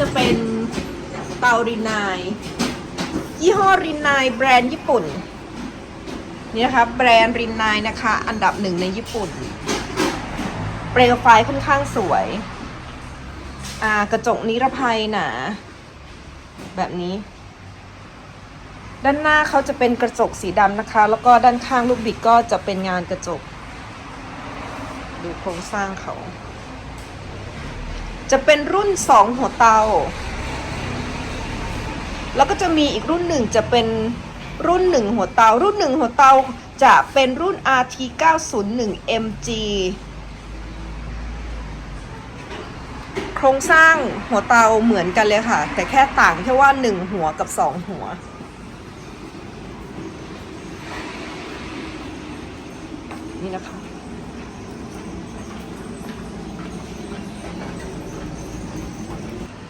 จะเป็นเตารินาย ยี่ห้อรินายแบรนด์ญี่ปุ่น นี่นะคะ แบรนด์รินนายนะคะ อันดับหนึ่งในญี่ปุ่น เปลวไฟค่อนข้างสวย อ่ากระจกนิรภัยหนาแบบนี้ ด้านหน้าเขาจะเป็นกระจกสีดำนะคะ แล้วก็ด้านข้างลูกบิดก็จะเป็นงานกระจก ดูโครงสร้างเขา จะเป็นรุ่น 2 หัวเตา แล้วก็จะมีอีกรุ่นหนึ่งจะเป็นรุ่น 1 หัวเตา รุ่น 1 หัวเตาจะเป็นรุ่น RT 901 MG โครงสร้างหัวเตาเหมือนกันเลยค่ะ แต่แค่ต่างแค่ว่า 1 หัวกับ 2 หัวนี่นะคะ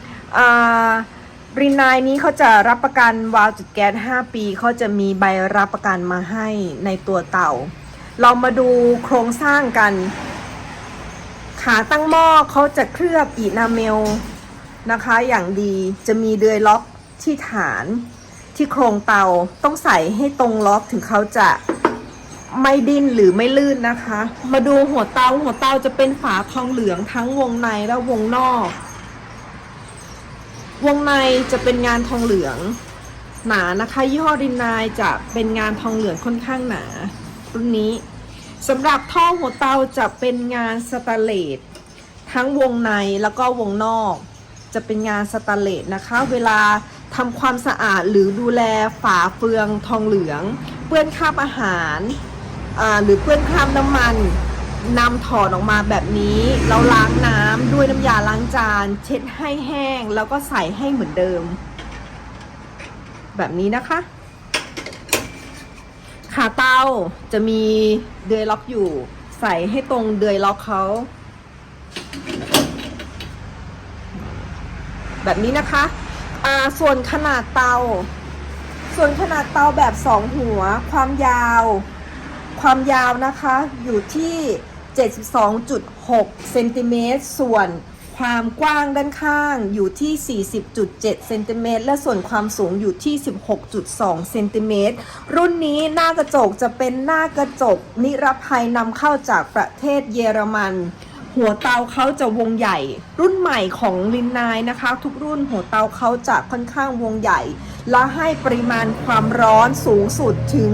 อ่า รินายนี้เขาจะรับประกันวาล์วจุดแก๊ส5 ปีเขาจะมีใบรับประกันมาให้ในตัวเต่า เรามาดูโครงสร้างกัน ขาตั้งหม้อเขาจะเคลือบอีนาเมลนะคะอย่างดีจะมีเดือยล็อกที่ฐานที่โครงเตาต้องใส่ให้ตรงล็อกถึงเขาจะไม่ดิ้นหรือไม่ลื่นนะคะ มาดูหัวเตาหัวเตาจะเป็นฝาทองเหลืองทั้งวงในและวงนอก วงในจะเป็นงานทองเหลืองหนานะคะ ยี่ห้อรินนายจะเป็นงานทองเหลืองค่อนข้างหนารุ่นนี้สำหรับท่อหัวเตาจะเป็นงานสแตนเลสทั้งวงในแล้วก็วงนอก จะเป็นงานสแตนเลสนะคะ เวลาทำความสะอาดหรือดูแลฝาเฟืองทองเหลือง เปื้อนคราบอาหารหรือเปื้อนคราบน้ำมัน นำถอดออกมาแบบนี้เราล้างน้ำด้วยน้ำยาล้างจาน เช็ดให้แห้งแล้วก็ใส่ให้เหมือนเดิม แบบนี้นะคะ ขาเตาจะมีเดือยล็อกอยู่ ใส่ให้ตรงเดือยล็อกเขาแบบนี้นะคะอ่าส่วนขนาดเตา ส่วนขนาดเตาแบบสองหัว ความยาว ความยาวนะคะ อยู่ที่ 72.6เซนติเมตรส่วนความกว้างด้านข้างอยู่ที่ 40.7เซนติเมตรและส่วนความสูงอยู่ที่ 16.2เซนติเมตรรุ่นนี้หน้ากระจกจะเป็นหน้ากระจกนิรภัยนำเข้าจากประเทศเยอรมัน หัวเตาเขาจะวงใหญ่ รุ่นใหม่ของลินนายนะคะ ทุกรุ่นหัวเตาเขาจะค่อนข้างวงใหญ่ และให้ปริมาณความร้อนสูงสุดถึง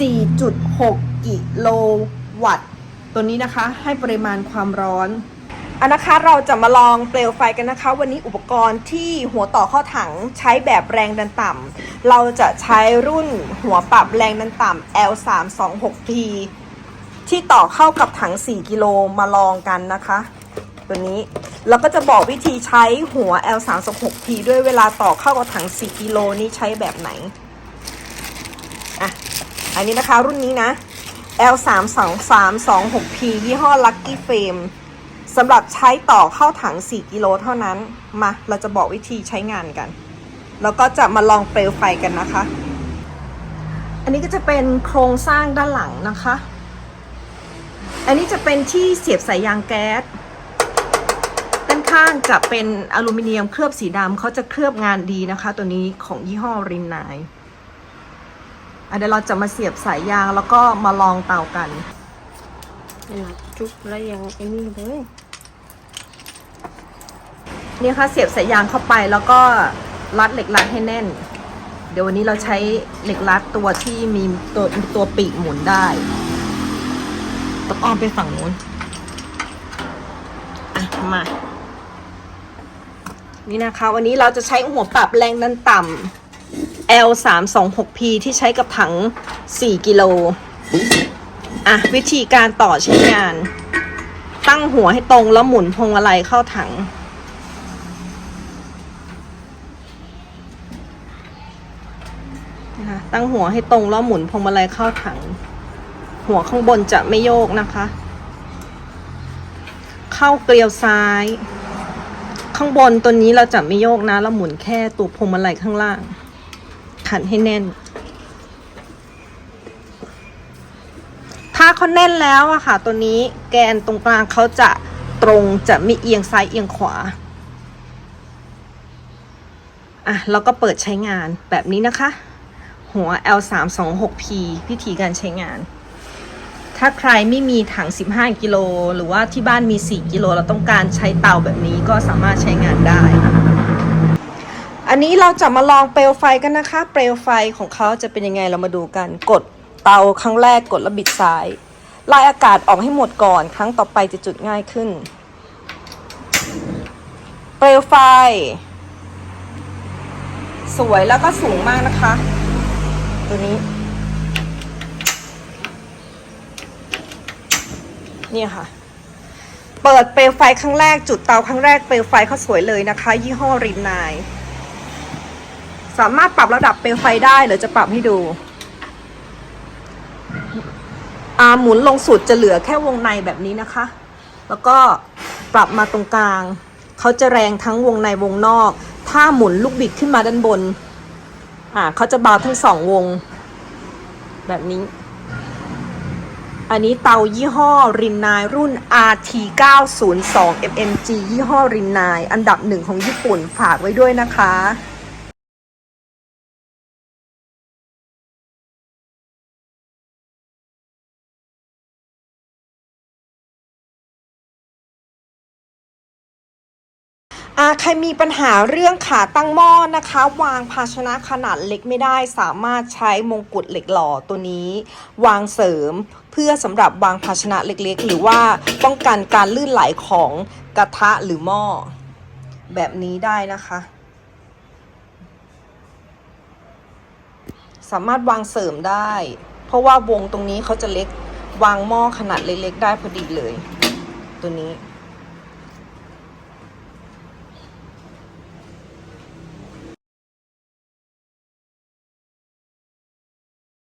4.6 กิโลวัตต์ ตัวนี้นะคะให้ปริมาณความร้อนอันนะคะเราจะมาลองเปลวไฟกันนะคะ วันนี้อุปกรณ์ที่หัวต่อข้าถังใช้แบบแรงดันต่ำเราจะใช้รุ่นหัวปรับแรงดันต่ำ L326P ที่ต่อเข้ากับถัง 4 กิโลมาลองกันนะคะ ตัวนี้แล้วก็จะบอกวิธีใช้หัว L326P ด้วยเวลาต่อเข้ากับถัง 4 กิโลนี้ใช้แบบไหนอะอันนี้นะคะรุ่นนี้นะ L 3 2 3 2 6 P ยี่ห้อ Lucky Frame สำหรับใช้ต่อเข้าถัง 4 กิโลเท่านั้น มา เราจะบอกวิธีใช้งานกัน แล้วก็จะมาลองเปลวไฟกันนะคะ อันนี้ก็จะเป็นโครงสร้างด้านหลังนะคะ อันนี้จะเป็นที่เสียบสายยางแก๊ส ด้านข้างจะเป็นอลูมิเนียมเคลือบสีดำเขาจะเคลือบงานดีนะคะ ตัวนี้ของยี่ห้อรินนายอะ เดี๋ยวเราจะมาเสียบสายยางแล้วก็มาลองเตากันขนาดจุ๊บแล้วยังไอ้นี่เลยนี่ค่ะเสียบสายยางเข้าไปแล้วก็รัดเหล็กรัดให้แน่น เดี๋ยววันนี้เราใช้เหล็กรัดตัวที่มีตัวตัวปีกหมุนได้ต้องอ้อมไปฝั่งนู้นอะมานี่นะคะ วันนี้เราจะใช้หัวปรับแรงดันต่ำ L 3 2 6 P ที่ใช้กับถัง 4 กิโล อะ วิธีการต่อใช้งาน ตั้งหัวให้ตรงแล้วหมุนพวงมาลัยเข้าถังนะตั้งหัวให้ตรงแล้วหมุนพวงมาลัยเข้าถัง หัวข้างบนจะไม่โยกนะคะ เข้าเกลียวซ้าย ข้างบนตัวนี้เราจะไม่โยกนะ เราหมุนแค่ตัวพวงมาลัยข้างล่าง ขันให้แน่น ถ้าเขาแน่นแล้วอะค่ะ ตัวนี้แกนตรงกลางเขาจะตรงจะไม่เอียงซ้ายเอียงขวาอะแล้วก็เปิดใช้งานแบบนี้นะคะ หัว L326P วิธีการใช้งาน ถ้าใครไม่มีถัง 15 กิโล หรือว่าที่บ้านมี 4 กิโล เราต้องการใช้เตาแบบนี้ก็สามารถใช้งานได้ อันนี้เราจะมาลองเปลวไฟกันนะคะ เปลวไฟของเขาจะเป็นยังไงเรามาดูกัน กดเตาครั้งแรกกดแล้วบิดซ้ายไล่อากาศออกให้หมดก่อน ครั้งต่อไปจะจุดง่ายขึ้น เปลวไฟ สวยแล้วก็สูงมากนะคะ ตัวนี้ นี่ค่ะ เปิดเปลวไฟครั้งแรกจุดเตาครั้งแรกเปลวไฟเขาสวยเลยนะคะ ยี่ห้อรินนาย สามารถปรับระดับเปลวไฟได้เดี๋ยวจะปรับให้ดูอาหมุนลงสุดจะเหลือแค่วงในแบบนี้นะคะ แล้วก็ปรับมาตรงกลาง เขาจะแรงทั้งวงในวงนอก ถ้าหมุนลูกบิดขึ้นมาด้านบน อ่าเขาจะเบาทั้งสองวง แบบนี้ อันนี้เตายี่ห้อรินนายรุ่น RT902 MMG ยี่ห้อรินนายอันดับหนึ่งของญี่ปุ่นฝากไว้ด้วยนะคะ อาใครมีปัญหาเรื่องขาตั้งหม้อนะคะ วางภาชนะขนาดเล็กไม่ได้สามารถใช้มงกุฎเหล็กหล่อตัวนี้ วางเสริมเพื่อสำหรับวางภาชนะเล็กๆ หรือว่าป้องกันการลื่นไหลของกระทะหรือหม้อ แบบนี้ได้นะคะ สามารถวางเสริมได้ เพราะว่าวงตรงนี้เขาจะเล็กวางหม้อขนาดเล็กๆ ได้พอดีเลย ตัวนี้